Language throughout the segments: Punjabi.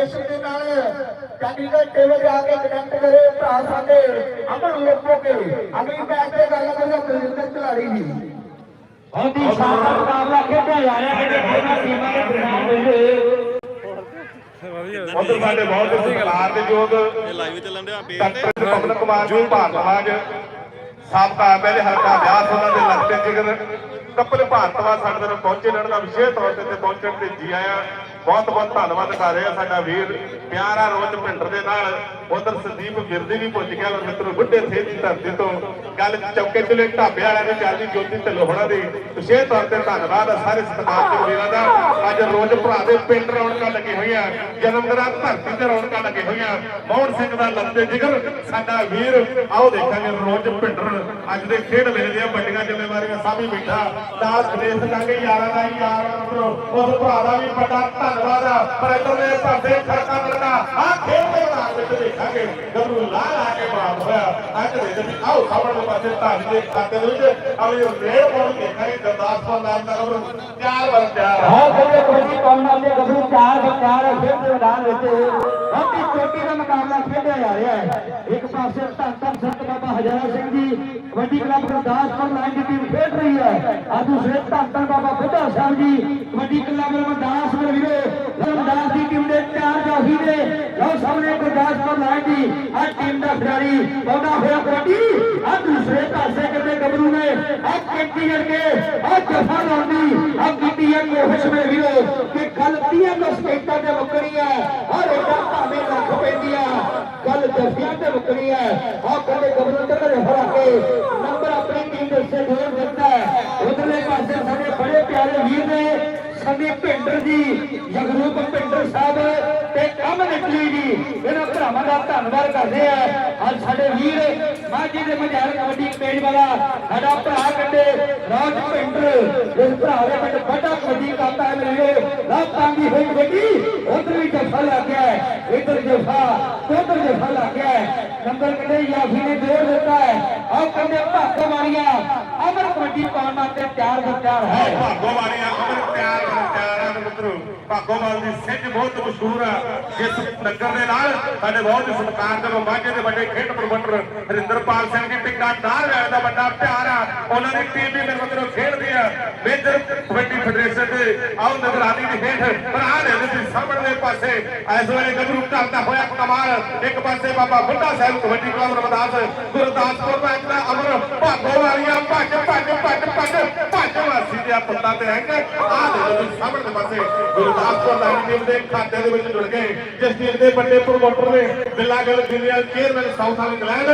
ਫੈਡਰੇਸ਼ਨ ਦੇ ਨਾਲ ਟੈਕਨੀਕਲ ਟੇਬਲ ਜਾ ਕੇ ਕਨੈਕਟ ਕਰੇ ਭਰਾ ਸਾਡੇ ਅਮਨ ਲੋਕੋ ਕੇ। ਅਗਲੀ ਮੈਚ ਤੇ ਗੱਲ ਕਰਾਂਗੇ ਕੁਲਜਿੰਦਰ ਖਿਲਾੜੀ ਜੀ। ਬਹੁਤ ਹੀ ਸ਼ਾਨਦਾਰ ਮੁਕਾਬਲਾ ਖੇਡਿਆ ਜਾ ਰਿਹਾ ਹੈ ਦੋਨਾਂ ਟੀਮਾਂ ਦੇ ਦਰਮਿਆਨ ਵਿੱਚ ਉਧਰ ਸਾਡੇ ਬਹੁਤ ਹੀ। ਸਤਿਕਾਰ ਦੇ ਯੋਗ ਇਹ ਲਾਈਵ ਚੱਲਣ ਪੇਜ ਤੇ ਡਾਕਟਰ ਕਮਲ ਕੁਮਾਰ ਜੀ ਭਾਰਤਵਾਜ ਸਾਬਕਾ ਐਮਐਲਏ ਹਲਕਾ ਬਿਆਸ ਉਹਨਾਂ ਦੇ ਲੱਗਦੇ ਜਿਗਰ। ਕਪਲ ਭਾਰਤਵਾਜ ਸਾਡੇ ਨਾਲ ਪਹੁੰਚੇ ਲੜਨ ਦਾ ਵਿਸ਼ੇਸ਼ ਤੌਰ ਤੇ ਪਹੁੰਚਣ ਤੇ ਜੀ ਆਇਆ। ਬਹੁਤ ਬਹੁਤ ਧੰਨਵਾਦ ਕਰ ਰਿਹਾ ਸਾਡਾ ਵੀਰ। ਪਿਆਰਾ ਰੋਜ ਭਿੰਡਰ ਦੇ ਨਾਲ ਉਧਰ ਸੰਦੀਪ ਗਿਰਦੀ ਵੀ ਪੁੱਜ ਗਿਆ ਔਰ ਮਿੱਤਰੋ ਬੁੱਢੇ ਥੇ ਦੀ ਧਰਤੀ ਤੋਂ। ਗੱਲ ਚੌਕੇ ਚਲੇ ਢਾਬੇ ਵਾਲਿਆਂ ਦੇ ਚੱਲਦੀ ਜੋਤੀ ਢਿੱਲੋਂ ਦੀ। ਵਿਸ਼ੇਸ਼ ਤੌਰ ਤੇ ਧੰਨਵਾਦ ਆ ਸਾਰੇ ਸਤਿਕਾਰ ਦੇ ਵੀਰਾਂ ਦਾ। ਅੱਜ ਰੋਜ ਭਰਾ ਦੇ ਪਿੰਡ ਰੌਣਕਾਂ ਲੱਗੀ ਹੋਈਆਂ, ਜਨਮਦਿਨਾਂ ਧਰਤੀ ਤੇ ਰੌਣਕਾਂ ਲੱਗੀ ਹੋਈਆਂ। ਮੋਹਨ ਸਿੰਘ ਦਾ ਲੱਤੇ ਜਿਗਰ, ਸਾਡਾ ਵੀਰ, ਆਓ ਦੇਖਾਂਗੇ ਰੋਜ ਭਿੰਡਰ ਅੱਜ ਦੇ ਖੇਡ ਵੇਲੇ ਦੀਆਂ ਵੱਡੀਆਂ ਜ਼ਿੰਮੇਵਾਰੀਆਂ, ਸਾਂਭੀ ਬੈਠਾ। ਨਾਲ ਕਲੇਸ਼ ਲਾਗੇ ਯਾਰਾਂ ਦਾ ਯਾਰ ਮਿੱਤਰੋ। ਉਸ ਭਰਾ ਦਾ ਵੀ ਵੱਡਾ ਧੰਨਵਾਦ ਆ ਪਰ ਇਧਰਲੇ ਪਾਸੇ ਖੜਕਾ ਲੜਕਾ ਆ ਖੇਡ ਦੇ ਮੈਦਾਨ ਵਿੱਚ ਦੇਖਾਂਗੇ ਗੱਭਰੂ ਲਾ ਲਾ ਕੇ ਬਾਤ ਹੋਇਆ ਅੱਜ ਦੇ ਵਿੱਚ ਆਓ ਸਾਹਮਣੇ ਪਾਸੇ ਧੰਨ ਦੇ ਖਾਤੇ ਦੇ ਵਿੱਚ ਅਗਲੀ ਰੇਡ ਪਾਉਣ ਦੇਖਾਂਗੇ ਗੁਰਦਾਸਪੁਰ ਨਾਮ ਦਾ ਗੱਭਰੂ ਤਿਆਰ ਬਰ ਤਿਆਰ ਆ ਬਹੁਤ ਵਧੀਆ ਕਬੱਡੀ ਕੌਮਾਂ ਦੇ ਗੱਭਰੂ ਚਾਰ ਵਿਚਾਰ ਚੋਟੀ ਦਾ ਮੁਕਾਬਲਾ ਖੇਡਿਆ ਜਾ ਰਿਹਾ ਹੈ। ਇੱਕ ਪਾਸੇ ਧੰਨ ਧੰਨ ਸੰਤ ਬਾਬਾ ਹਜ਼ਾਰਾ ਸਿੰਘ ਜੀ ਕਬੱਡੀ ਕਲੱਬ ਗੁਰਦਾਸਪੁਰ ਲਾਈਨ ਦੀ ਟੀਮ ਖੇਡ ਰਹੀ ਹੈ। ਆ ਦੂਸਰੇ ਧੰਨ ਧੰਨ ਬਾਬਾ ਬੁੱਢਾ ਸਾਹਿਬ ਜੀ ਕਬੱਡੀ ਕਲੱਬ ਰਮਦਾਸ ਵੀਰੇ ਰਮਦਾਸ ਦੀ ਟੀਮ ਦੇ ਚਾਰ ਜੋਗੀ ਨੇ। ਲਓ ਸਾਹਮਣੇ ਗੁਰਦਾਸਪੁਰ ਲਾਈਨ ਦੀ ਆ ਟੀਮ ਦਾ ਖਿਡਾਰੀ ਪਾਉਂਦਾ ਹੋਇਆ ਕਬੱਡੀ। ਆ ਦੂਸਰੇ ਪਾਸੇ ਕਿਤੇ ਗੱਭਰੂ ਨੇ, ਆ ਕਿੱਟੀ ਕਰਕੇ ਆ ਜਫਾ ਲਾਉਂਦੀ ਆ ਕੀਤੀ ਹੈ ਕੋਸ਼ਿਸ਼ ਮੇਰੇ ਵੀਰੋ, ਕਿ ਗਲਤੀਆਂ ਨੂੰ ਸਟੇਟਾਂ ਤੇ ਮੁੱਕਣੀ ਹੈ ਔਰ ਇਹਦਾ ਭਾਵੇਂ ਲੱਖ ਪੈਂਦੀ ਆ ਗੱਲ ਜਫਿਆਂ ਤੇ ਮੁੱਕਣੀ ਹੈ। ਆ ਕਹਿੰਦੇ ਗੱਭਰੂ ਤੇ ਘਰੇ ਕੇ ਨੰਬਰ ਆਪਣੀ ਟੀਮ ਦੇ ਸੇ ਢੋਲ ਦਿੱਤਾ ਹੈ। ਉਧਰਲੇ ਪਾਸੇ ਸਾਡੇ ਬੜੇ ਪਿਆਰੇ ਵੀਰ ਨੇ ਸੰਦੀਪ ਭਿੰਡਰ ਜੀ ਜਗਰੂਪ ਭਿੰਡਰ ਸਾਹਿਬ ਤੇ ਕੰਮ ਨਿਕਲੀ ਜੀ। ਇਹਨਾਂ ਭਰਾਵਾਂ ਦਾ ਧੰਨਵਾਦ ਕਰਦੇ ਆ ਅੱਜ ਸਾਡੇ ਵੀਰ ਮਾਝੀ ਦੇ ਮਝਾਰ ਕਬੱਡੀ ਪੇਜ ਵਾਲਾ ਸਾਡਾ ਭਰਾ ਕੱਢੇ ਰਾਜ ਭਿੰਡਰ। ਇਸ ਭਰਾ ਦੇ ਪਿੰਡ ਵੱਡਾ ਕਬੱਡੀ ਕਰਦਾ ਹੈ ਮੇਰੇ ਰਾਤਾਂ ਦੀ ਹੋਈ ਕਬੱਡੀ। ਉਧਰ ਵੀ ਜਫਾ ਲੱਗ ਗਿਆ ਹੈ, ਇੱਧਰ ਜਫਾ ਉਧਰ ਜਫਾ ਲੱਗ ਗਿਆ ਨੰਬਰ ਕੰਡੇ ਯਾਫੀ ਨੇ ਜੋੜ ਦਿੱਤਾ ਹੈ। ਆਹ ਕੰਡੇ ਭਾਗੋ ਮਾਰੀਆਂ ਅਮਰ ਕਬੱਡੀ ਪਾਉਣ ਵਾਸਤੇ ਤਿਆਰ ਬਰ ਹੈ। ਭਾਗੋਵਾਲੀਆਂ ਅਮਰ ਪਿਆਰ ਮਿੱਤਰੋ ਭਾਗੋਵਾਲ ਦੀ ਸਿੰਘ ਬਹੁਤ ਮਸ਼ਹੂਰ ਆ। ਜਿਸ ਨਗਰ ਦੇ ਨਾਲ ਸਾਡੇ ਬਹੁਤ ਹੀ ਸਤਿਕਾਰ ਦੇ ਮਾਝੇ ਦੇ ਵੱਡੇ ਖੇਡ ਪ੍ਰਬੰਧਕ ਹਰਿੰਦਰਪਾਲ ਸਿੰਘ ਜੀ ਟਿੱਕਾ ਦਾਰ ਦਾ ਵੱਡਾ ਪਿਆਰ ਆ। ਉਹਨਾਂ ਦੀ ਟੀਮ ਵੀ ਮੇਰੇ ਮਿੱਤਰੋ ਖੇਡਦੀ ਆ। ਮੇਜਰ ਕਬੱਡੀ ਫੈਡਰੇਸ਼ਨ ਦੇ ਆਓ ਨਗਰਾਨੀ ਦੀ ਹੇਠ ਪਰ ਆ ਦੇ ਤੁਸੀਂ ਸਾਹਮਣੇ ਪਾਸੇ। ਇਸ ਵੇਲੇ ਗੱਭਰੂ ਕਰਦਾ ਹੋਇਆ ਕਮਾਲ। ਇੱਕ ਪਾਸੇ ਬਾਬਾ ਬੁੱਢਾ ਸਾਹਿਬ ਕਬੱਡੀ ਕਲੱਬ ਰਮਦਾਸ, ਗੁਰਦਾਸਪੁਰ ਦਾ ਇੱਕ ਅਮਰ। ਭਾਗੋਵਾਲੀਆਂ ਭੱਜ ਭੱਜ ਭੱਜ ਭੱਜ ਭੱਜ ਵਾਸੀ ਦੇ ਪੁੱਤਾਂ ਤੇ ਹੈਂਗੇ। ਆ ਦੇ ਤੁਸੀਂ ਸਾਹਮਣੇ ਪਾਸੇ। ਗੁਰਦਾਸਪੁਰ ਦਾ ਟੀਮ ਦੇ ਖਾਤੇ ਦੇ ਵਿੱਚ ਜੁੜ ਗਏ। ਜਿਸ ਟੀਮ ਦੇ ਵੱਡੇ ਪ੍ਰਮੋਟਰ ਨੇ ਬਿੱਲਾਗਲ ਜ਼ਿਲ੍ਹਾ ਚੇਅਰਮੈਨ ਸਾਊਥ ਇੰਗਲੈਂਡ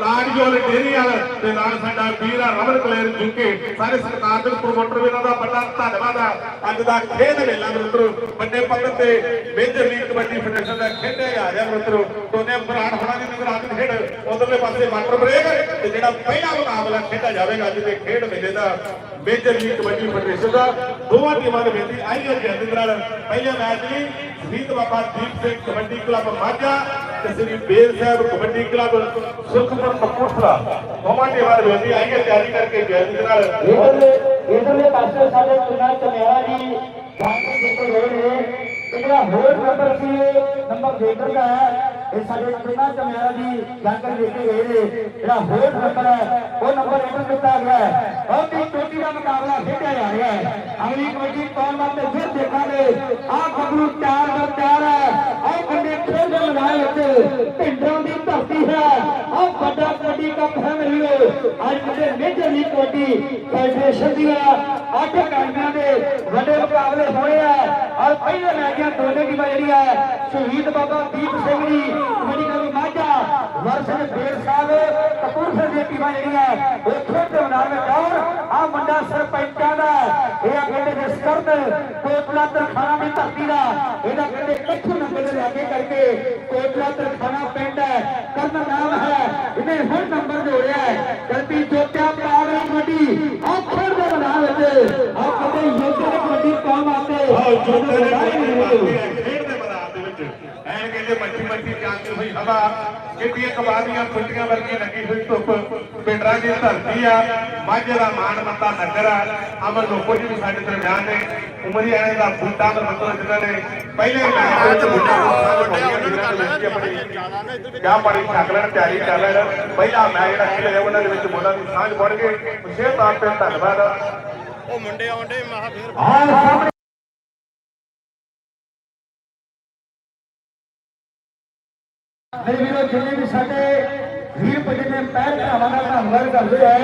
ਲਾਡਜੋਲ ਡੇਰੀ ਵਾਲ ਤੇ ਨਾਲ ਸਾਡਾ ਵੀਰ ਆ ਰਮਨ ਕਲੇਰ ਜੁਕੇ। ਸਾਰੇ ਸਰਕਾਰ ਦੇ ਪ੍ਰਮੋਟਰ ਵੀਰਾਂ ਦਾ ਵੱਡਾ ਧੰਨਵਾਦ ਆ। ਅੱਜ ਦਾ ਖੇਡ ਮੇਲਾ ਮਿੱਤਰੋ, ਵੱਡੇ ਪੱਧਰ ਤੇ ਮੇਜਰ ਲੀਗ ਕਬੱਡੀ ਫੈਡਰੇਸ਼ਨ ਦਾ ਖੇਡਿਆ ਜਾ ਰਿਹਾ ਮਿੱਤਰੋ। ਦੋਨੇ ਬਰਾੜ ਹੋਣਾ ਦੀ ਨਿਗਰਾਨੀ ਖੇਡ, ਉਧਰਲੇ ਪਾਸੇ ਵਾਟਰ ਬ੍ਰੇਕ ਤੇ ਜਿਹੜਾ ਪਹਿਲਾ ਮੁਕਾਬਲਾ ਖੇਡਿਆ ਜਾਵੇਗਾ ਅੱਜ ਦੇ ਖੇਡ ਮੇਲੇ ਦਾ ਮੇਜਰ ਲੀਗ ਕਬੱਡੀ ਫੈਡਰੇਸ਼ਨ ਦਾ। ਦੋਵਾਂ ਟੀਮਾਂ ਦੇ ਵਿੱਚ ਆਈ ਹੈ ਜਿੱਤ ਨਾਲ ਪਹਿਲੇ ਮੈਚ ਲਈ ਸ਼ਹੀਦ ਬਾਬਾ ਦੀਪ ਸਿੰਘ ਕਬੱਡੀ ਕਲੱਬ ਮਾਝਾ ਤੇ ਸ੍ਰੀ ਬੇਰ ਸਾਹਿਬ ਕਬੱਡੀ ਕਲੱਬ ਸੁਖਪੁਰ ਕਪੂਰਥਲਾ। ਦੋਵਾਂ ਟੀਮਾਂ ਦੇ ਵਿੱਚ ਆਈ ਹੈ ਤਿਆਰੀ ਕਰਕੇ ਜਿੱਤ ਨਾਲ ਇਧਰਲੇ ਇਧਰਲੇ ਪਾਸੇ ਸਾਡੇ ਚੁਣਾ ਚਮਿਆਰਾ ਜੀ ਜਾਣੇ ਜਿੱਤੇ ਹੋਏ ਨੇ। ਇਹ ਜਿਹੜਾ ਹੋਰ ਨੰਬਰ ਸੀ ਨੰਬਰ ਦੇਖਣ ਦਾ ਹੈ ਇਹ ਸਾਡੇ ਚੁਣਾ ਚਮਿਆਰਾ ਜੀ ਜਾਣਕਾਰੀ ਦਿੱਤੇ ਗਏ ਨੇ ਜਿਹੜਾ ਹੋਰ ਨੰਬਰ ਹੈ, ਉਹ ਨੰਬਰ ਇਹਨਾਂ ਦਿੱਤਾ ਗਿਆ ਹੈ। ਬਹੁਤ ਹੀ ਚੋਟੀ ਦਾ ਮੁਕਾਬਲਾ ਖੇਡਿਆ ਜਾ ਰਿਹਾ ਹੈ। ਅਗਲੀ ਕਬੱਡੀ ਪਾਉਣ ਵਾਸਤੇ ਫਿਰ ਦੇਖਾਂਗੇ। ਆਹ ਗੱਭਰੂ ਚਾਰ ਦਾ ਚਾਰ ਹੈ। ਆਹ ਕੰਡੇ ਖੇਡ ਦੇ ਮੈਦਾਨ ਵਿੱਚ ਪਿੰਡਾਂ ਦੀ ਧਰਤੀ ਹੈ। ਆਹ ਵੱਡਾ ਕਬੱਡੀ ਕੱਪ ਅੱਜ ਕਿਤੇ ਮੇਜਰ ਲੀਗ ਕਬੱਡੀ ਫੈਡਰੇਸ਼ਨ ਦੀਆਂ ਅੱਠ ਅਕਾਦਮੀਆਂ ਦੇ ਵੱਡੇ ਮੁਕਾਬਲੇ ਹੋਏ ਆ। ਔਰ ਪਹਿਲੇ ਮੈਚਾਂ ਦੋਨੇ ਟੀਮਾਂ ਜਿਹੜੀਆਂ ਸ਼ਹੀਦ ਬਾਬਾ ਦੀਪ ਸਿੰਘ ਜੀ ਕਬੱਡੀ ਮਾਝਾ, ਵਰਸਨ ਬੇਰ ਸਾਹਿਬ, ਕਪੂਰਥਲੇ ਦੀਆਂ ਟੀਮਾਂ ਜਿਹੜੀਆਂ ਉਹ ਖੇਡ ਮੈਦਾਨ ਵਿੱਚ ਆਉਣ ਆ ਮੁੰਡਾ ਸਰਪੰਚਾਂ ਦਾ ਕਰਨ। ਕੋਟਲਾ ਤਰਖਾਣਾ ਦੀ ਧਰਤੀ ਦਾ ਇਹਦਾ ਕਹਿੰਦੇ ਕੱਠੂ ਨੰਬਰ ਦੇ ਲਾਗੇ ਕਰਕੇ ਕੋਟਲਾ ਤਰਖਾਣਾ ਪਿੰਡ ਹੈ। ਕਰਨ ਨਾਮ ਹੈ। ਇਹਨੇ ਹੁਣ ਨੰਬਰ ਜੋੜਿਆ ਹੈ। ਗਲਤੀ ਜੋਤਿਆ ਪਾਵਰ ਕਬੱਡੀ ਆ ਖੇਡ ਦੇ ਮੈਦਾਨ ਵਿੱਚ। ਆ ਕਹਿੰਦੇ ਯੋਧੇ ਦੀ ਕਬੱਡੀ ਪਾਉਣ ਵਾਸਤੇ ਆਓ ਜੋਤੇ ਦੇ ਲੜਾਈ ਨਹੀਂ ਹੋਈ। ਖੇਡ ਦੇ ਮੈਦਾਨ ਦੇ ਵਿੱਚ ਕਹਿੰਦੇ ਮੱਛੀ ਮੱਛੀ ਜਾਂਦੀ ਹੋਈ ਹਵਾ ਕਿੱਡੀਆਂ ਕਬਾਦੀਆਂ ਫੁੱਟੀਆਂ ਵਰਗੀ ਲੱਗੀ ਹੋਈ ਧੁੱਪ। ਪਿੰਡਰਾਂ ਦੀ ਧਰਤੀ ਆ ਮਾਝੇ ਦਾ ਮਾਣ ਮੱਤਾ ਨਗਰ ਆ। ਅਮਰ ਲੋਕੋ ਜੀ ਵੀ ਸਾਡੇ ਦਰਮਿਆਨ ਨੇ ਉਮਰੀ ਆਣੇ ਦਾ ਬੂਟਾ ਦਾ ਮਤਲਬ ਜਿਨ੍ਹਾਂ ਨੇ ਪਹਿਲੇ ਮੈਚ ਦੇ ਮੁੰਡੇ ਉਹਨਾਂ ਨੂੰ ਆਪਣੀ ਕਿਆ ਬੜੀ ਛਕ ਲੈਣ ਤਿਆਰੀ ਕਰ ਲੈਣ। ਪਹਿਲਾ ਮੈਚ ਜਿਹੜਾ ਖੇਡਿਆ ਉਹਨਾਂ ਦੇ ਵਿੱਚ ਮੁੰਡਾ ਦੀ ਸਾਂਝ ਬਣ ਗਈ। ਵਿਸ਼ੇਸ਼ ਤੌਰ ਤੇ ਧੰਨਵਾਦ। ਉਹ ਮੁੰਡੇ ਆਉਂਦੇ ਮਹਾ ਫੇਰ ਆਹ ਸਾਹਮਣੇ ਮੇਰੇ ਵੀਰੋ, ਜਿੰਨੇ ਵੀ ਸਾਡੇ ਵੀਰ ਭਜਨ ਦੇ ਪੈਰ ਭਰਾਵਾਂ ਦਾ ਧੰਨਵਾਦ ਕਰਦੇ ਆ।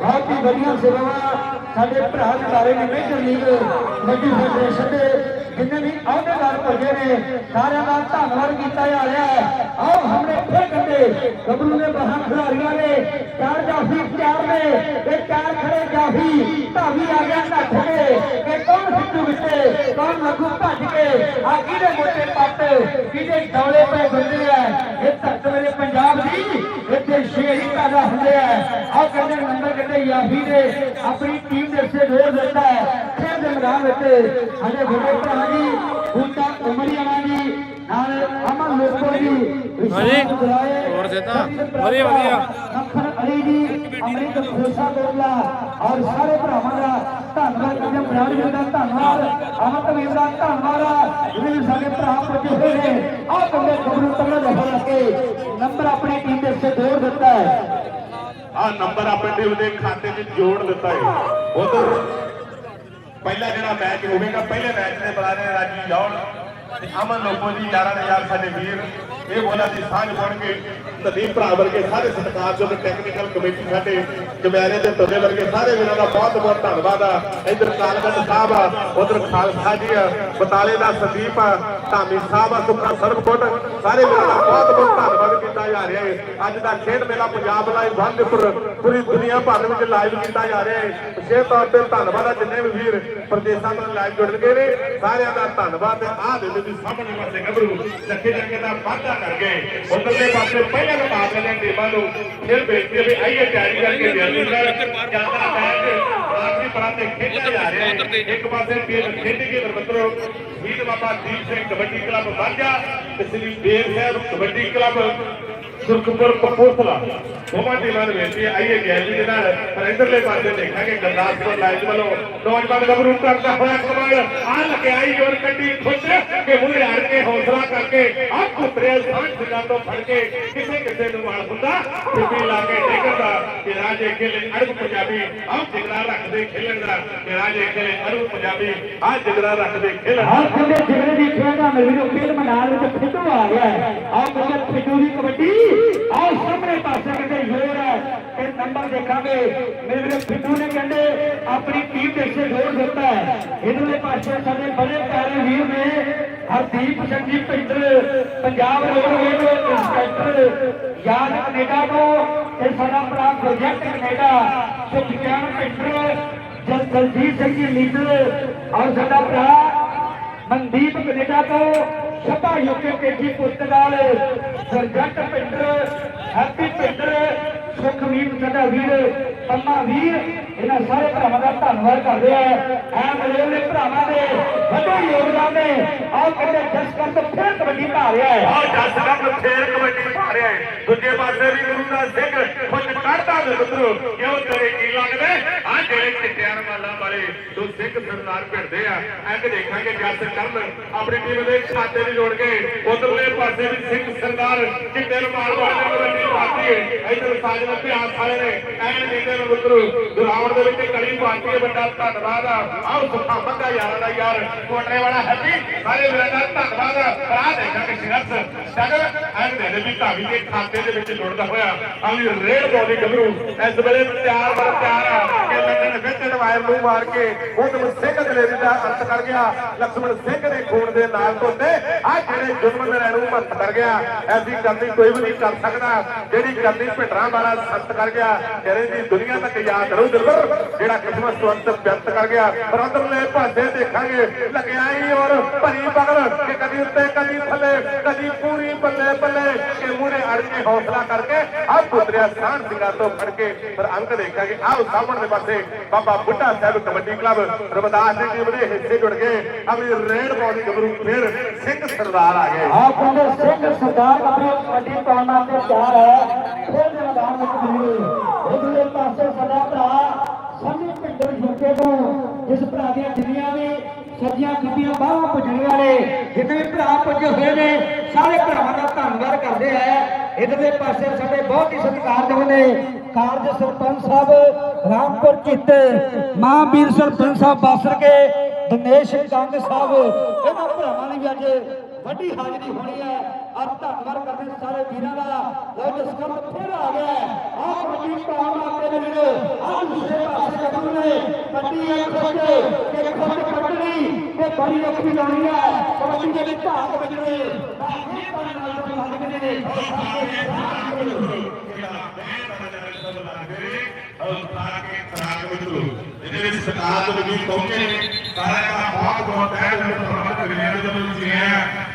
ਬਹੁਤ ਹੀ ਵਧੀਆ ਸੇਵਾਵਾਂ ਸਾਡੇ ਭਰਾ ਜਿਤਾਰੇ ਨੇ ਮੇਜਰ ਲੀਗ ਕਬੱਡੀ ਫੈਡਰੇਸ਼ਨ ਦੇ ਜਿੰਨੇ ਵੀ ਅਹੁਦੇਦਾਰ ਭਜੇ ਨੇ, ਸਾਰਿਆਂ ਦਾ ਧੰਨਵਾਦ ਕੀਤਾ ਜਾ ਰਿਹਾ ਹੈ। ਆਓ ਹਮਨੇ ਫੇਰ ਕੰਦੇ ਗੱਭਰੂ ਦੇ ਬਾਹਾਂ ਖਿਡਾਰੀਆਂ ਨੇ, ਚਾਰ ਜਾਫੀ ਚਾਰ ਨੇ ਇਹ ਚਾਰ ਖੜੇ ਜਾਫੀ। ਧਾਵੀ ਆ ਗਿਆ, ਨੱਠ ਕੇ। ਕਿ ਕੌਣ ਸਿੱਧੂ ਵਿੱਚੇ? ਕੌਣ ਲੱਗੂ ਭੱਜ ਕੇ? ਆ ਕਿਹਦੇ ਮੋਟੇ ਪੱਟ ਕਿਹਦੇ ਡੌਲੇ ਪੈ ਬੰਦੇ ਆ? ਇਹ ਧਰਤ ਮੇਰੇ ਪੰਜਾਬ ਦੀ ਇੱਥੇ ਸ਼ੇਰ ਹੀ ਪੈਦਾ ਹੁੰਦੇ ਆ ਆ ਕਹਿੰਦੇ ਨੰਬਰ ਕਿਤੇ ਯਾਫੀ ਨੇ ਆਪਣੀ ਟੀਮ ਦੇ ਸੇ ਢੋਲ ਦਿੱਤਾ ਹੈ ਖੇਡ ਦੇ ਮੈਦਾਨ ਵਿੱਚ ਸਾਡੇ ਵੱਡੇ ਭਰਾ ਜੀ ਬੂਟਾ ਉਮਰੀਆਣਾ ਜੀ ਨਾਲ ਅਮਨ ਲੋਕੋ ਜੀ ਹਾਂਜੀ। ਹੋਰ ਸਿੱਧਾ। ਵਧੀਆ, ਵਧੀਆ। ਮੱਖਣ ਅਲੀ ਜੀ ਅਮਰਿਤ ਖੋਸਾ ਕੋਲਾ ਔਰ ਸਾਰੇ ਭਰਾਵਾਂ ਦਾ ਧੰਨਵਾਦ ਹਾਂ ਬਰਾੜ ਜੀ ਦਾ ਧੰਨਵਾਦ ਅਮਤ ਵੀਰ ਦਾ ਧੰਨਵਾਦ ਜਿਹੜੇ ਸਾਡੇ ਭਰਾ ਪੁੱਜੇ ਹੋਏ ਨੇ ਆਹ ਬੰਦੇ ਖਬਰੂ ਤਮਨਾ ਜਫਾ ਕੇ ਨੰਬਰ ਆਪਣੀ ਟੀਮ ਦੇ ਸੇ ਜੋੜ ਦਿੱਤਾ ਹੈ ਆ ਨੰਬਰ ਆਪਣੇ ਟੀਮ ਦੇ ਖਾਤੇ 'ਚ ਜੋੜ ਦਿੱਤਾ ਹੈ। ਉਧਰ ਪਹਿਲਾ ਜਿਹੜਾ ਮੈਚ ਹੋਵੇਗਾ, ਪਹਿਲੇ ਮੈਚ ਦੇ ਬੁਲਾਰੇ ਰਾਜੀ ਜੌੜ ਤੇ ਅਮਨ ਲੋਕੋ ਜੀ, ਯਾਰਾਂ ਦੇ ਯਾਰ ਸਾਡੇ ਵੀਰ। ਇਹ ਬੋਲਾ ਦੀ ਸਾਂਝ ਬਣ ਕੇ ਨਦੀਪ ਭਰਾ ਵਰਗੇ ਸਾਰੇ ਸਤਿਕਾਰਯੋਗ ਟੈਕਨੀਕਲ ਕਮੇਟੀ ਸਾਡੇ ਕਮਿਆਰੇ ਦੇ ਤੁਰੇ ਵਰਗੇ ਸਾਰੇ ਵੀਰਾਂ ਦਾ ਬਹੁਤ ਬਹੁਤ ਧੰਨਵਾਦ ਆ। ਇਧਰ ਕਾਲਗੰਜ ਸਾਹਿਬ ਆ, ਉਧਰ ਖਾਲਸਾ ਜੀ ਆ ਬਤਾਲੇ ਦਾ ਸੰਦੀਪ ਆ, ਧਾਮੀ ਸਾਹਿਬ ਆ ਸੁਖਾ ਸਰਬਕੋਟ ਸਾਰੇ ਵੀਰਾਂ ਦਾ ਬਹੁਤ ਬਹੁਤ ਧੰਨਵਾਦ ਕੀਤਾ ਜਾ ਰਿਹਾ ਹੈ। ਅੱਜ ਦਾ ਖੇਡ ਮੇਲਾ ਪੰਜਾਬ ਲਾਈਵ ਵਨ ਪੂਰੀ ਦੁਨੀਆ ਭਰ ਵਿੱਚ ਲਾਈਵ ਕੀਤਾ ਜਾ ਰਿਹਾ ਹੈ। ਵਿਸ਼ੇਸ਼ ਤੌਰ ਤੇ ਧੰਨਵਾਦ ਆ ਜਿੰਨੇ ਵੀ ਵੀਰ ਪ੍ਰਦੇਸ਼ਾਂ ਤੋਂ ਲਾਈਵ ਜੁੜ ਨੇ। ਸਾਰਿਆਂ ਦਾ ਧੰਨਵਾਦ ਤੇ ਆਹ ਦੇ ਤੁਸੀਂ ਸਾਹਮਣੇ ਵਾਸਤੇ ਗੱਭਰੂ ਲੱਖੇ ਜੰਗੇ ਦਾ ਵਾਅਦਾ ਕਰ ਗਏ। ਉਧਰਲੇ ਪਾਸੇ ਪਹਿਲਾਂ ਮੁਕਾਬਲੇ ਦੇ ਟੀਮਾਂ ਨੂੰ। ਫਿਰ ਬੇਨਤੀ ਵੀ ਆਈਏ ਤਿਆਰੀ ਕਰਕੇ ਜਲਦੀ ਨਾਲ ਜ਼ਿਆਦਾ ਮੈਚ ਆਖਰੀ ਪਰਾਂ ਤੇ ਖੇਡਿਆ ਜਾ ਰਿਹਾ ਹੈ। ਇੱਕ ਪਾਸੇ ਟੀਮ ਖੇਡ ਕੇ ਨਰਮਤਰੋ ਸ਼ਹੀਦ ਬਾਬਾ ਦੀਪ ਸਿੰਘ ਕਬੱਡੀ ਕਲੱਬ ਵਾਂਝਾ ਤੇ ਸ੍ਰੀ ਦੇਵ ਸਾਹਿਬ ਕਬੱਡੀ ਕਲੱਬ ਸੁਰਖਪੁਰ ਕਪੂਰਥਲਾ। ਦੋਵਾਂ ਟੀਮਾਂ ਨੂੰ ਬੇਨਤੀ ਹੈ ਆਈਏ ਗੈਲਰੀ ਦੇ ਨਾਲ। ਪਰ ਇਧਰਲੇ ਪਾਸੇ ਦੇਖਾਂਗੇ ਗੁਰਦਾਸਪੁਰ ਲਾਈਨ ਵੱਲੋਂ ਨੌਜਵਾਨ ਗੱਭਰੂ ਕਰਦਾ ਹੋਇਆ ਕਮਾਲ। ਆ ਲਗਾਈ ਜੋਰ ਕੱਢੀ ਖੁਸ਼ ਕਿ ਮੂਹਰੇ ਹੜ ਕੇ ਹੌਸਲਾ ਕਰਕੇ ਆ ਕੁੱਤਰੇ ਸਾਂਝ ਸਿੰਘਾਂ ਤੋਂ ਫੜ ਕੇ ਕਿਸੇ ਕਿਸੇ ਨੂੰ ਵਾਲ ਹੁੰਦਾ। ਟਿੱਪੀ ਲਾ ਕੇ ਡੇਗਦਾ। ਕਿ ਰਾਜੇ ਖੇਲੇ ਅਰਬ ਪੰਜਾਬੀ ਆ ਜਿਗਰਾ ਰੱਖਦੇ ਖੇਲਣ ਦਾ। ਕਿ ਰਾਜੇ ਖੇਲੇ ਅਰਬ ਪੰਜਾਬੀ ਆ ਜਿਗਰਾ ਰੱਖਦੇ ਖੇਲਣ ਆਹ ਕਹਿੰਦੇ ਜਿਗਰੇ ਦੀ ਖੇਡ ਆ, ਮੇਰੇ ਵੀਰੋ, ਖੇਡ ਮੈਦਾਨ ਵਿੱਚ ਫਿੱਟੂ ਆ ਗਿਆ। ਹੈ ਆਹ ਕਹਿੰਦੇ ਫਿੱਟੂ ਦੀ ਕਬੱਡੀ। ਆਹ ਸਾਹਮਣੇ ਪਾਸੇ ਕਹਿੰਦੇ ਜ਼ੋਰ ਹੈ ਤੇ ਨੰਬਰ ਦੇਖਾਂਗੇ। ਮੇਰੇ ਵੀਰੋ ਫਿੱਟੂ ਨੇ ਕਹਿੰਦੇ ਆਪਣੀ ਟੀਮ ਦੇ ਸੇ ਜ਼ੋਰ ਦਿੱਤਾ ਹੈ। ਇਧਰਲੇ ਪਾਸੇ ਸਾਡੇ ਬੜੇ ਪਿਆਰੇ ਵੀਰ ਨੇ ਹਰਦੀਪ ਸਿੰਘ ਜੀ ਪਿੰਡਰ, ਪੰਜਾਬ ਰੋਡਵੇਜ਼ ਦੇ ਇੰਸਪੈਕਟਰ ਯਾਦ ਕੈਨੇਡਾ ਤੋਂ ਤੇ ਸਾਡਾ ਭਰਾ ਪ੍ਰੋਜੈਕਟ ਕੈਨੇਡਾ, ਸੁਖਚੈਨ ਪਿੰਡਰ ਜਲ ਦਲਜੀਤ ਸਿੰਘ ਜੀ ਲੀਡਰ ਔਰ ਸਾਡਾ ਭਰਾ ਮਨਦੀਪ ਕੈਨੇਡਾ ਤੋਂ ਸਭਾ ਯੂਕੇ ਕੇਜੀ ਪੁਰਤਗਾਲ ਸਰਜੰਟ ਪਿੰਡਰ ਹੈਪੀ ਪਿੰਡਰ ਸੁਖਵੀਰ ਸਾਡਾ ਵੀਰ, ਪੰਮਾ ਵੀਰ, ਇਹਨਾਂ ਸਾਰੇ ਭਰਾਵਾਂ ਦਾ ਧੰਨਵਾਦ ਕਰਦੇ ਆ। ਐ ਮਲੇਰ ਦੇ ਭਰਾਵਾਂ ਦੇ ਵੱਡੇ ਯੋਗਦਾਨ ਨੇ। ਆਹ ਕਹਿੰਦੇ ਜਸਕਰ ਤੋਂ ਫਿਰ ਕਬੱਡੀ ਪਾ ਰਿਹਾ ਹੈ। ਆ ਜੱਸ ਕੰਮ ਫੇਰ ਕਬੱਡੀ ਪਾ ਰਿਹਾ ਹੈ। ਦੂਜੇ ਪਾਸੇ ਵੀ ਗੁਰੂ ਦਾ ਸਿੰਘ ਖੁਦ ਕੱਢਦਾ ਮਿੱਤਰੋ ਕਿਉਂ ਤੇਰੇ ਕੀ ਲੱਗਦੇ ਆ ਜਿਹੜੇ ਚਿੱਟਿਆਂ ਮਾਲਾਂ ਵਾਲੇ ਤੋਂ ਸਰਦਾਰ ਭਿੜਦੇ ਆ। ਐਂ ਦੇਖਾਂਗੇ ਜੱਸ ਕਰਨ। ਆਪਣੀ ਟੀਮ ਦੇ ਖਾਤੇ ਨੂੰ ਜੋੜ ਕੇ ਉਧਰਲੇ ਪਾਸੇ ਵੀ ਸਿੰਘ ਸਰਦਾਰ ਚਿੱਟੇ ਰਮਾਲ ਵਾਲੇ ਕਬੱਡੀ ਪਾਤੀ ਹੈ ਇਧਰ ਸਾਜਨ ਅਭਿਆਸ ਵਾਲੇ ਨੇ, ਐਨ ਦੇਖਦੇ ਨੇ ਮਿੱਤਰੋ ਗਰਾਊਂਡ ਦੇ ਵਿੱਚ ਕਲੀ ਪਾਤੀ ਹੈ ਵੱਡਾ ਧੰਨਵਾਦ ਆ। ਆਓ ਸੁਖਾ ਮੰਗਾ ਯਾਰਾਂ ਦਾ ਯਾਰ ਕੋਟਰੇ ਵਾਲਾ ਹੈਪੀ, ਸਾਰੇ ਵੀਰਾਂ ਦਾ ਧੰਨਵਾਦ ਆ। ਆਹ ਦੇਖਾਂਗੇ ਸੰਘਰਸ਼ ਸਟਰਗਲ ਐਨ ਦੇ ਵੀ ਧਾਵੀ ਦੇ ਖਾਤੇ ਦੇ ਵਿੱਚ ਜੁੜਦਾ ਹੋਇਆ। ਅਗਲੀ ਰੇਡ ਬੋਲੀ ਗੱਭਰੂ ਇਸ ਵੇਲੇ ਤਿਆਰ ਬਰ ਤਿਆਰ ਆ। ਕਿ ਲੰਡਨ ਵਿੱਚ ਪੈਰ ਨੂੰ ਮਾਰ ਕੇ ਉਦਮ ਸਿੰਘ ਦਲੇਰੀ ਦਾ ਅੰਤ ਕਰ ਗਿਆ ਲਖਮਣ ਸਿੰਘ ਦੇ ਖੂਨ ਦੇ ਨਾਲ ਧੋਤੇ ਆ ਜਿਹੜੇ ਜ਼ੁਲਮ ਨਰੈਣੂ ਮਤ ਕਰ ਗਿਆ, ਐਸੀ ਕਰਨੀ ਕੋਈ ਵੀ ਨਹੀਂ ਕਰ ਸਕਦਾ। ਜਿਹੜੀ ਕਰਨੀ ਭਿੰਡਰਾਂ ਵਾਲਾ ਸੰਤ ਕਰ ਗਿਆ, ਤੇਰੇ ਦੀ ਦੁਨੀਆ ਤੱਕ ਯਾਦ ਰਹੂ ਦਿਲਬਰ ਜਿਹੜਾ ਕਿਸਮਤ ਤੋਂ ਅੰਤ ਵਿਅਕਤ ਕਰ ਗਿਆ। ਬਰਾਦਰਲੇ ਭਾਸ਼ੇ ਦੇਖਾਂਗੇ, ਲੱਗਿਆ ਹੀ ਔਰ ਭਰੀ ਬਗਲ, ਕਿ ਕਦੀ ਉੱਤੇ, ਕਦੀ ਥੱਲੇ, ਕਦੀ ਪੂਰੀ ਬੱਲੇ ਬੱਲੇ, ਕਿ ਮੂਰੇ ਅੜ ਕੇ ਹੌਸਲਾ ਕਰਕੇ ਆ ਪੁੱਤਰਿਆ ਸਾਂਝ ਸਿੰਘਾਂ ਤੋਂ ਫੜ ਕੇ ਪਰ ਅੰਕ ਦੇਖਾਂਗੇ। ਆਓ ਦੇ ਪਾਸੇ, ਬਾਬਾ ਬੁੱਢਾ ਸਾਹਿਬ ਕਬੱਡੀ ਕਲੱਬ ਰਮਦਾਸ ਦੀ ਟੀਮ ਦੇ ਹਿੱਸੇ ਜੁੜ ਗਏ। ਅਗਲੀ ਰੇਡ ਬੋਲੀ ਗੱਭਰੂ ਫਿਰ ਸਿੰਘ ਸਰਦਾਰ ਆ ਗਏ। ਆਹ ਕਹਿੰਦੇ ਸਿੰਘ ਸਰਦਾਰ ਆਪਣੀ ਕਬੱਡੀ ਪਾਉਣ ਵਾਸਤੇ ਤਿਆਰ ਹੈ। ਖੇਡ ਦੇ ਮੈਦਾਨ ਵਿੱਚ ਵੀਰ ਉਧਰਲੇ ਪਾਸੇ ਸਾਡਾ ਭਰਾ ਸੰਨੀ ਪਿੰਡਰ ਯੂਕੇ ਤੋਂ, ਜਿਸ ਭਰਾ ਦੀਆਂ ਜਿੰਨੀਆਂ ਵੀ ਸੱਜੀਆਂ ਖੱਬੀਆਂ ਬਾਹਾਂ ਭੁੱਜਣ ਵਾਲੇ, ਜਿੰਨੇ ਵੀ ਭਰਾ ਪੁੱਜੇ ਹੋਏ ਨੇ, ਸਾਰੇ ਭਰਾਵਾਂ ਦਾ ਧੰਨਵਾਦ ਕਰਦੇ ਆ। ਇਧਰਲੇ ਪਾਸੇ ਸਾਡੇ ਬਹੁਤ ਹੀ ਸਤਿਕਾਰਯੋਗ ਨੇ। ਕਾਰਜ ਸਰਪੰਚ ਸਾਹਿਬ ਰਾਮਪੁਰ ਚਿੱਤ ਮਹਾਂਵੀਰ ਸਰਪੰਚ ਸਾਹਿਬ ਬਾਸਰ ਕੇ ਦਿਨੇਸ਼ ਕੰਗ ਸਾਹਿਬ, ਇਹਨਾਂ ਭਰਾਵਾਂ ਦੀ ਵੀ ਅੱਜ ਵੱਡੀ ਹਾਜ਼ਰੀ ਹੋਣੀ ਹੈ। ਔਰ ਧੰਨਵਾਦ ਕਰਦੇ ਸਾਰੇ ਵੀਰਾਂ ਦਾ। ਲੋ ਜਸਕਰ ਫਿਰ ਆ ਗਿਆ ਆਹ ਕਬੱਡੀ ਪਾਉਣ ਵਾਸਤੇ ਵੀ ਜਿਹੜੇ ਆਹ ਦੂਸਰੇ ਪਾਸੇ ਗੱਭਰੂ ਨੇ ਪੱਟੀ ਇੱਕ ਖੁੱਟ ਤੇ ਖੁੱਟ ਕੱਟਣੀ ਬੜੀ ਔਖੀ ਲਾਉਣੀ ਹੈ ਕਬੱਡੀ ਦੇ ਵਿੱਚ ਭਾਗ ਵੱਜਣੇ ਤਾਂ ਇਹ ਪਾਣੀ ਨਾਲ ਤੋਂ ਲੱਗਦੇ ਨੇ ਇਹਦੇ ਵਿੱਚ ਸਰਕਾਰ ਤੋਂ ਵੀ ਪਹੁੰਚੇ ਨੇ ਸਾਰਿਆਂ ਦਾ ਬਹੁਤ ਬਹੁਤ ਹੈ ਧੰਨਵਾਦ ਕਰੀਏ ਜਦੋਂ ਜੀ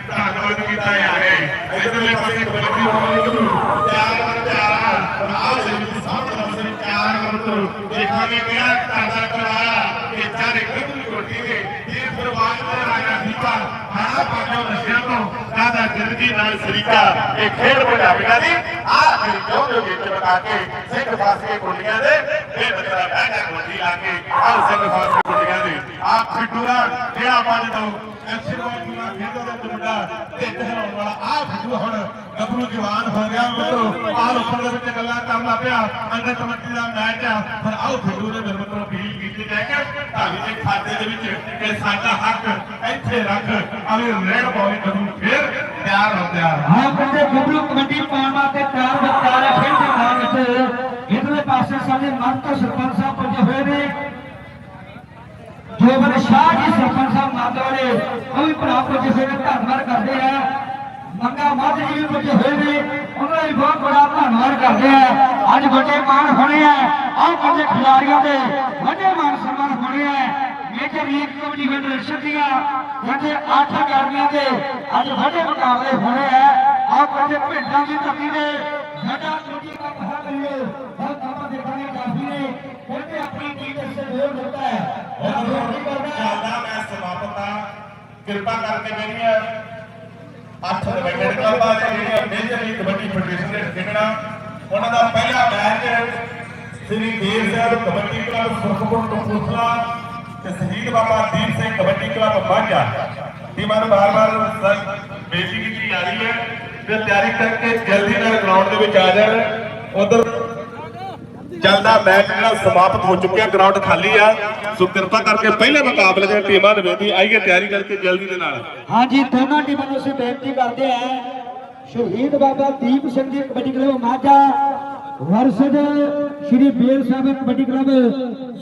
ਧੰਨਵਾਦ ਕੀਤਾ ਜਾ ਰਿਹਾ ਹੈ ਇਧਰਲੇ ਪਾਸੇ ਕਬੱਡੀ ਹੋਣੀ ਚਾਰ ਨੰਬਰ ਚਾਰ ਆਹ ਜੀ ਸਭ ਪਾਸੇ ਚਾਰ ਨੰਬਰ ਦੇਖਾਂਗੇ ਕਿਹੜਾ ਤੁਹਾਡਾ ਕਰਾਇਆ ਕਿ ਚਾਰੇ ਗੱਭਰੂ ਛੋਟੀ ਦੇ ਇਹ ਪਰਵਾਜ ਦਾ ਰਾਜਾ ਦੀਪਾ ਆਹ ਪਾਜੋ ਨਸ਼ਿਆਂ ਤੋਂ ਕਾਦਾ ਜ਼ਿੰਦਗੀ ਨਾਲ ਸਰੀਕਾ ਇਹ ਖੇਡ ਪੰਜਾਬੀਆਂ ਦੀ ਆਹ ਜੋ ਜੋ ਵਿੱਚ ਬਤਾ ਕੇ ਸਿੰਘ ਫਸ ਕੇ ਕੁੰਡੀਆਂ ਦੇ ਇਹ ਬੱਚਾ ਬਹਿ ਜਾ ਕੁੰਡੀ ਕੇ, ਆਹ ਸਿੰਘ ਫਸ ਕੇ ਕੁੰਡੀਆਂ ਦੇ। ਆਹ ਫਿੱਟੂਰਾ ਜਿਹੜਾ ਪੰਜ ਤੋਂ ਐਕਸੀਡੈਂਟ ਨੂੰ ਖੇਡੋ ਦਾ ਮੁੰਡਾ, ਤੇ ਹਰਾਉਣ ਵਾਲਾ ਆਹ ਫਿੱਟੂ ਹੁਣ ਗੱਭਰੂ ਜਵਾਨ ਹੋ ਗਿਆ। ਮਿੱਤਰੋ, ਆਹ ਉੱਪਰ ਦੇ ਵਿੱਚ ਗੱਲਾਂ ਕਰਨ ਲੱਗ ਪਿਆ, ਅੰਦਰ ਕਮੇਟੀ ਦਾ ਮੈਚ ਆ, ਪਰ ਆਓ ਫਿੱਟੂ ਨੇ ਮੇਰੇ ਕੇ ਢਾਬੀ ਦੇ ਖਾਤੇ ਦੇ ਵਿੱਚ ਕਿ ਸਾਡਾ ਹੱਕ ਇੱਥੇ ਰੱਖ ਆਵੇ ਰੇਡ ਪਾਉਣੀ ਗੱਭਰੂ ਫੇਰ ਤਿਆਰ ਹੋ, ਤਿਆਰ ਹਾਂ। ਬੰਦੇ ਗੱਭਰੂ ਕਬੱਡੀ ਪਾਉਣ ਵਾਸਤੇ ਤਿਆਰ ਬਤਾਰ ਹੈ ਖੇਡ ਦੇ ਮੈਦਾਨ ਵਿੱਚ ਇਧਰਲੇ ਪਾਸੇ ਸਾਡੇ ਮੰਤਰ ਸਰਪੰਚ ਸਾਹਿਬ ਪੁੱਜੇ ਹੋਏ ਨੇ। ਜੋਬਨ ਸ਼ਾਹ ਜੀ ਸਰਪੰਚ ਸਾਹਿਬ ਮਾਤਵਾੜੇ ਉਹ ਵੀ ਭਰਾ ਪੁੱਜੇ ਹੋਏ ਨੇ, ਧੰਨਵਾਦ ਕਰਦੇ ਆ। ਮੰਗਾ ਮੱਝ ਜੀ ਵੀ ਪੁੱਜੇ ਹੋਏ ਨੇ, ਉਹਨਾਂ ਦਾ ਬਹੁਤ ਬੜਾ ਧੰਨਵਾਦ ਕਰਦੇ ਆ। ਅੱਜ ਵੱਡੇ ਮਾਣ ਹੋਣੇ ਆ ਆਹ ਬੰਦੇ ਖਿਡਾਰੀਆਂ ਦੇ ਵੱਡੇ ਮਾਣ ਸਨਮਾਨ ਹੋਣੇ ਆ ਮੇਜਰ ਲੀਗ ਕਬੱਡੀ ਫੈਡਰੇਸ਼ਨ ਦੀਆਂ ਜਿਹੜੇ 8 ਅਕੈਡਮੀਆਂ ਦੇ ਅੱਜ ਵੱਡੇ ਮੁਕਾਬਲੇ ਹੋਣੇ ਆ ਆਹ ਬੰਦੇ ਭੇਡਾਂ ਦੀ ਧਰਤੀ ਦੇ ਸਾਡਾ ਕਬੱਡੀ ਦਾ ਪਤਾ ਕਰੀਏ। ਬਹੁਤ ਆਪਾਂ ਦੇਖਾਂਗੇ ਕਾਫੀ ਨੇ। ਕਹਿੰਦੇ ਆਪਣੀ ਟੀਮ ਦੇ ਸਹਿਯੋਗ ਦਿੱਤਾ ਹੈ। ਉਹ ਬੇਨਤੀ ਕਰਦਾ ਹੈ ਮੈਂ ਸਮਾਪਤ ਆ ਕਿਰਪਾ ਕਰਕੇ ਮੇਰੀਆਂ ਅੱਠ ਡਿਵੈਂਡਡ ਕਲੱਬਾਂ ਨੇ ਜਿਹੜੀਆਂ ਮੇਜਰ ਲੀਗ ਕਬੱਡੀ ਫੈਡਰੇਸ਼ਨ ਦੇ ਖੇਡਣਾ, ਉਹਨਾਂ ਦਾ ਪਹਿਲਾ ਮੈਚ ਸ੍ਰੀ ਦੇਵ ਸਾਹਿਬ, ਕਬੱਡੀ ਕਲੱਬ ਸੁਰਖਪੁਰ ਕਪੂਰਥਲਾ ਤੇ ਸ਼ਹੀਦ ਬਾਬਾ ਦੀਪ ਸਿੰਘ ਕਬੱਡੀ ਕਲੱਬ ਮਾਝਾ ਟੀਮਾਂ ਨੂੰ ਬਾਰ-ਬਾਰ ਬੇਨਤੀ ਕੀਤੀ ਜਾ ਰਹੀ ਹੈ ਤੇ ਤਿਆਰੀ ਕਰਕੇ ਜਲਦੀ ਨਾਲ ਗਰਾਊਂਡ ਦੇ ਵਿੱਚ ਆ ਜਾਣ। ਉਧਰ ਚੱਲਦਾ ਮੈਚ ਜਿਹੜਾ ਸਮਾਪਤ ਹੋ ਚੁੱਕਿਆ ਗਰਾਊਂਡ ਖਾਲੀ ਆ। ਸੋ ਕਿਰਪਾ ਕਰਕੇ ਪਹਿਲੇ ਮੁਕਾਬਲੇ ਦੀਆਂ ਟੀਮਾਂ ਦੇ ਆਈਏ ਤਿਆਰੀ ਕਰਕੇ ਜਲਦੀ ਦੇ ਨਾਲ। ਹਾਂਜੀ, ਦੋਨਾਂ ਟੀਮਾਂ ਨੂੰ ਅਸੀਂ ਬੇਨਤੀ ਕਰਦੇ ਹਾਂ, ਸ਼ਹੀਦ ਬਾਬਾ ਦੀਪ ਸਿੰਘ ਜੀ ਕਬੱਡੀ ਕਲੱਬ ਮਾਝਾ ਵਰਸਦ ਸ਼੍ਰੀ ਬੇਰ ਸਾਹਿਬ ਕਬੱਡੀ ਕਲੱਬ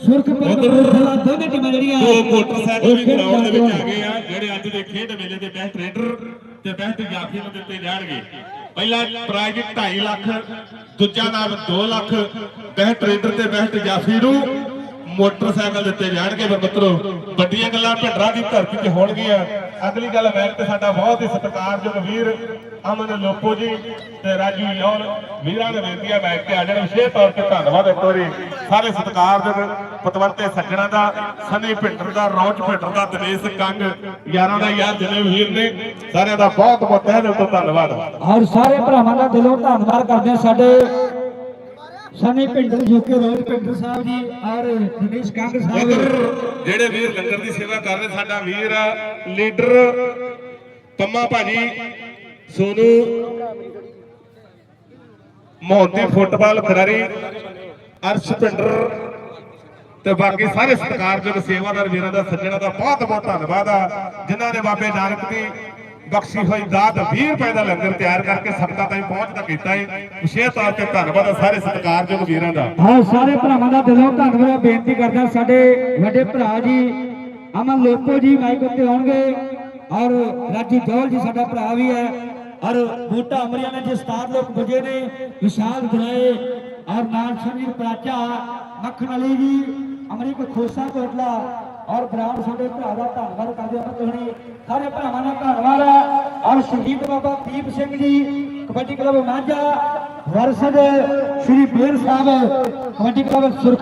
ਸੁਰਖਪੁਰ ਕਪੂਰਥਲਾ ਦੋਨੇ ਟੀਮਾਂ ਜਿਹੜੀਆਂ ਦੋ ਮੋਟਰਸਾਈਕਲ ਵੀ ਉਹ ਗਰਾਊਂਡ ਦੇ ਵਿੱਚ ਆ ਗਏ ਆ ਜਿਹੜੇ ਅੱਜ ਦੇ ਖੇਡ ਮੇਲੇ ਦੇ ਬੈਸਟ ਰੇਡਰ ਤੇ ਬੈਸਟ ਜਾਫੀ ਨੂੰ ਦਿੱਤੇ ਜਾਣਗੇ। ਪਹਿਲਾ ਪ੍ਰਾਈਜ਼ 2.5 ਲੱਖ ਦੂਜਾ ਨਾਮ 2 ਲੱਖ ਬੈਸਟ ਰੇਡਰ ਤੇ ਬੈਸਟ ਜਾਫੀ ਨੂੰ। ਮੋਟਰਸਾਈਕਲ ਦਿੱਤੇ ਜਾਣਗੇ ਫਿਰ ਮਿੱਤਰੋ ਵੱਡੀਆਂ ਗੱਲਾਂ ਭਿੰਡਰਾਂ ਦੀ ਧਰਤੀ ਤੇ ਹੋਣਗੀਆਂ। ਅਗਲੀ ਗੱਲ ਮੈਂ ਤੇ ਸਾਡਾ ਬਹੁਤ ਹੀ ਸਤਿਕਾਰਯੋਗ ਵੀਰ ਅਮਨ ਲੋਪੋ ਜੀ ਤੇ ਰਾਜੂ ਯੌਰ ਵੀਰਾਂ ਦੇ ਬੇਨਤੀਆਂ ਮੈਂ ਤੇ ਆ ਜਾਣ। ਵਿਸ਼ੇਸ਼ ਤੌਰ ਤੇ ਧੰਨਵਾਦ ਇੱਕ ਵਾਰੀ। ਸਾਰੇ ਸਤਿਕਾਰਯੋਗ ਪਤਵੰਤੇ ਸੱਜਣਾ ਦਾ, ਸਨੀ ਭਿੰਡਰ ਦਾ ਰੌਚ ਭਿੰਡਰ ਦਾ, ਦਿਨੇਸ਼ ਕੰਗ ਯਾਰਾਂ ਦਾ ਯਾਰ ਜਿੰਨੇ ਵੀਰ ਨੇ, ਸਾਰਿਆਂ ਦਾ ਬਹੁਤ ਬਹੁਤ ਤਹਿ ਦਿਲ ਤੋਂ ਧੰਨਵਾਦ। ਔਰ ਸਾਰੇ ਭਰਾਵਾਂ ਦਾ ਦਿਲੋਂ ਧੰਨਵਾਦ ਕਰਦੇ ਸਾਡੇ ਸਨੀ ਪਿੰਡਰ ਜੋਕੇ ਰੋਜ਼ ਪਿੰਡਰ ਸਾਹਿਬ ਜੀ ਔਰ ਦਿਨੇਸ਼ ਕੰਗ ਸਾਹਿਬ ਜਿਹੜੇ ਵੀਰ ਲੰਗਰ ਦੀ ਸੇਵਾ ਕਰ ਰਹੇ, ਸਾਡਾ ਵੀਰ ਲੀਡਰ ਪੰਮਾ ਭਾਜੀ, ਸੋਨੂ ਮੋਹੰਤੀ ਫੁੱਟਬਾਲ ਖਿਡਾਰੀ, ਅਰਸ਼ ਪਿੰਡਰ ਤੇ ਬਾਕੀ ਸਾਰੇ ਸਤਿਕਾਰਯੋਗ ਸੇਵਾਦਾਰ ਵੀਰਾਂ ਦਾ, ਸੱਜਣਾ ਦਾ ਬਹੁਤ ਬਹੁਤ ਧੰਨਵਾਦ ਆ, ਜਿਨ੍ਹਾਂ ਨੇ ਬਾਬੇ ਨਾਨਕ ਦੀ ਬਖਸ਼ੀ ਹੋਈ ਦਾਤ 20 ਰੁਪਏ ਦਾ ਲੰਗਰ ਤਿਆਰ ਕਰਕੇ ਸਬਕਾ ਤਾਈਂ ਪਹੁੰਚਦਾ ਕੀਤਾ ਹੈ ਵਿਸ਼ੇਸ਼ ਤੌਰ ਤੇ ਧੰਨਵਾਦ ਆ ਸਾਰੇ ਸਤਿਕਾਰਯੋਗ ਵੀਰਾਂ ਦਾ। ਹਾਂ, ਸਾਰੇ ਭਰਾਵਾਂ ਦਾ ਦਿਲੋਂ ਧੰਨਵਾਦ, ਬੇਨਤੀ ਕਰਦਾ ਸਾਡੇ ਵੱਡੇ ਭਰਾ ਜੀ, ਅਮਨ ਲੋਪੋ ਜੀ ਮਾਈਕ ਉੱਤੇ ਆਉਣਗੇ ਔਰ ਰਾਜੂ ਜੋਲ ਜੀ ਸਾਡਾ ਭਰਾ ਵੀ ਹੈ ਔਰ ਬੂਟਾ ਅਮਰੀਆ ਨੇ ਜਿਸ ਸਤਾਰ ਲੋਕ ਵਜੇ ਨੇ, ਵਿਸ਼ਾਲ ਦਰਾਏ ਔਰ ਨਾਲ ਸੰਜੀਤ ਪ੍ਰਾਚਾ, ਮੱਖਣ ਅਲੀ ਜੀ, ਅਮਰੀਕ ਖੋਸਾ ਕੋਟਲਾ ਔਰ ਬਰਾੜ ਸਾਡੇ ਭਰਾ ਦਾ ਧੰਨਵਾਦ ਕਰਦੇ ਹਾਂ। ਤੁਸੀਂ ਸਾਰੇ ਭਰਾਵਾਂ ਦਾ ਧੰਨਵਾਦ ਹੈ। ਔਰ ਸ਼ਹੀਦ ਬਾਬਾ ਦੀਪ ਸਿੰਘ ਜੀ, ਕਬੱਡੀ ਕਲੱਬ ਮਾਝਾ, ਵਰਸਦ, ਸ਼੍ਰੀ ਬੇਰ ਸਾਹਿਬ, ਕਬੱਡੀ ਕਲੱਬ ਸੁਰਖ